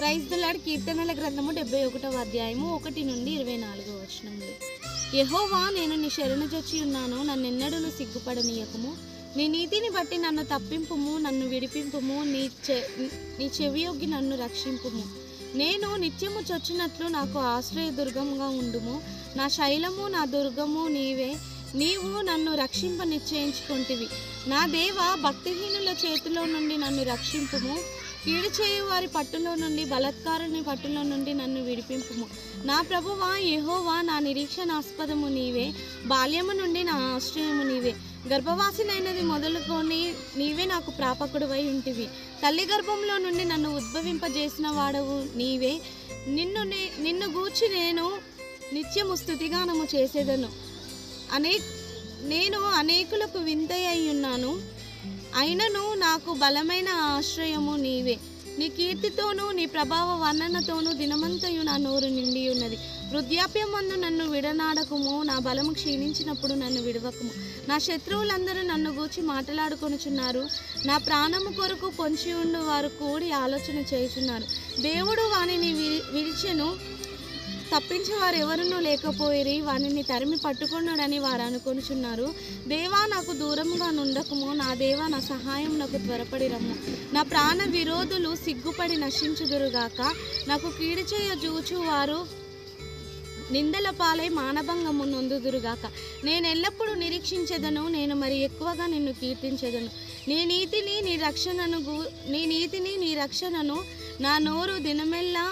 Praise దులాడ్ కీర్తనల గ్రంథము డెబ్బై ఒకటవ అధ్యాయము ఒకటి నుండి ఇరవై నాలుగో వచనములు. యహోవా నేను నీ శరణు చొచ్చి ఉన్నాను నన్నెన్నడూ సిగ్గుపడనీయకము. నీ నీతిని బట్టి నన్ను తప్పింపుము నన్ను విడిపింపుము నీ చె నీ చెవియొగ్గి నన్ను రక్షింపుము. నేను నిత్యము చొచ్చినట్లు నాకు ఆశ్రయ దుర్గంగా ఉండుము. నా శైలము నా దుర్గము నీవే. నీవు నన్ను రక్షింప నిశ్చయించుకుంటివి. నా దేవ భక్తిహీనుల చేతిలో నుండి నన్ను రక్షింపుము. కీడు చేయు వారి పట్టులో నుండి బలత్కారుని పట్టులో నుండి నన్ను విడిపింపుము. నా ప్రభువా యహోవా నా నిరీక్షణాస్పదము నీవే. బాల్యము నుండి నా ఆశ్రయము నీవే. గర్భవాసినైనది మొదలుకొని నీవే నాకు ప్రాపకుడువై ఉంటివి. తల్లి గర్భంలో నుండి నన్ను ఉద్భవింపజేసిన వాడవు నీవే. నిన్ను నే- నిన్ను గూర్చి నేను నిత్యము స్థుతిగానము చేసేదను. అనే నేను అనేకులకు వింతయ్యున్నాను ఉన్నాను. అయినను నాకు బలమైన ఆశ్రయము నీవే. నీ కీర్తితోనూ నీ ప్రభావ వర్ణనతోనూ దినమంతయు నా నోరు నిండి ఉన్నది వృద్ధాప్యమందు నన్ను విడనాడకము నా బలము క్షీణించినప్పుడు నన్ను విడవకము. నా శత్రువులందరూ నన్ను గూర్చి మాట్లాడుకొనుచున్నారు. నా ప్రాణము కొరకు పొంచి ఉండు వారు కూడి ఆలోచన చేయుచున్నారు. దేవుడు వాణిని విడిచెను తప్పించి వారు ఎవరునూ లేకపోయిరి వానిని తరిమి పట్టుకున్నాడని వారు అనుకొనుచున్నారు. దేవా నాకు దూరంగా నుండకము నా దేవా నా సహాయం నాకు త్వరపడి రమ్ము నా ప్రాణ విరోధులు సిగ్గుపడి నశించుదురుగాక. నాకు కీడు చేయ జూచు వారు నిందల పాలై మానభంగము నొందుదురుగాక. నేను ఎల్లప్పుడూ నిరీక్షించేదను నేను మరి ఎక్కువగా నిన్ను కీర్తించేదను. నీ నీతిని నీ రక్షణను గు- నీ నీతిని నీ రక్షణను నా నోరు దినమెల్లా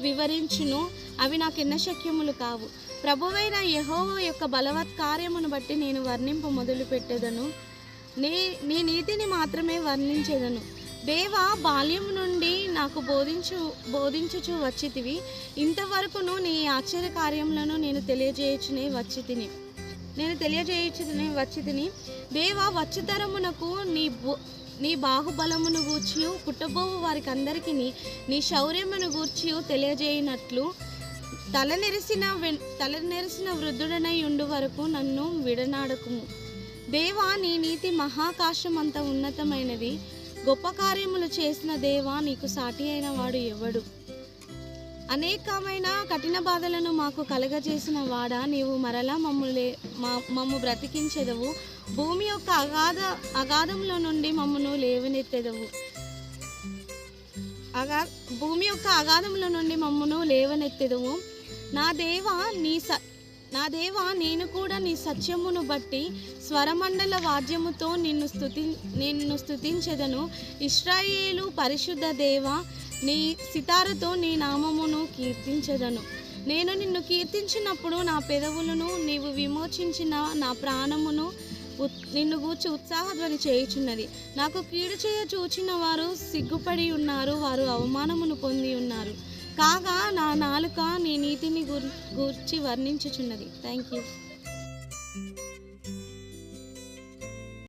వివరించును. అవి నాకు ఎన్నశక్యములు కావు. ప్రభువైన యహోవ యొక్క బలవత్ కార్యమును బట్టి నేను వర్ణింపు మొదలు పెట్టేదను నీ నీ నీతిని మాత్రమే వర్ణించేదను. దేవ బాల్యం నుండి నాకు బోధించు బోధించుచు వచ్చితివి. ఇంతవరకును నీ ఆశ్చర్య కార్యములను నేను తెలియజేయుచునే వచ్చి తిని నేను తెలియజేయుచునే వచ్చి తిని దేవా వచ్చుతరమునకు నీ బో నీ బాహుబలమును గూర్చి పుట్టబోవు వారికి అందరికీ నీ శౌర్యమును గూర్చి తెలియజేయనట్లు తలనెరిసిన తలనెరిసిన తల నెరిసిన వృద్ధుడనై ఉండు వరకు నన్ను విడనాడకుము. దేవా నీ నీతి మహాకాశం అంత ఉన్నతమైనది. గొప్ప కార్యములు చేసిన దేవా నీకు సాటి అయిన వాడు ఎవడు? అనేకమైన కఠిన బాధలను మాకు కలగజేసిన వాడా నీవు మరలా మమ్ములే మా మమ్ము బ్రతికించెదవు. భూమి యొక్క అగాధ అగాధంలో నుండి మమ్మను లేవనెత్తెదవు. అగా భూమి యొక్క అగాధంలో నుండి మమ్మను లేవనెత్తెదవు. నా దేవా నీ స నా దేవా నేను కూడా నీ సత్యమును బట్టి స్వరమండల వాద్యముతో నిన్ను స్థుతి నిన్ను స్థుతించెదను ఇస్రాయేలు పరిశుద్ధ దేవ నీ సితారతో నీ నామమును కీర్తించెదను. నేను నిన్ను కీర్తించినప్పుడు నా పెదవులను నీవు విమోచించిన నా ప్రాణమును ఉత్- నిన్ను గూర్చి ఉత్సాహధ్వని చేయుచున్నది. నాకు కీడు చేయ చూచిన వారు సిగ్గుపడి ఉన్నారు వారు అవమానమును పొంది ఉన్నారు. కాగా నా నాలుక నీ నీతిని గుర్చి గూర్చి వర్ణించుచున్నది. Thank you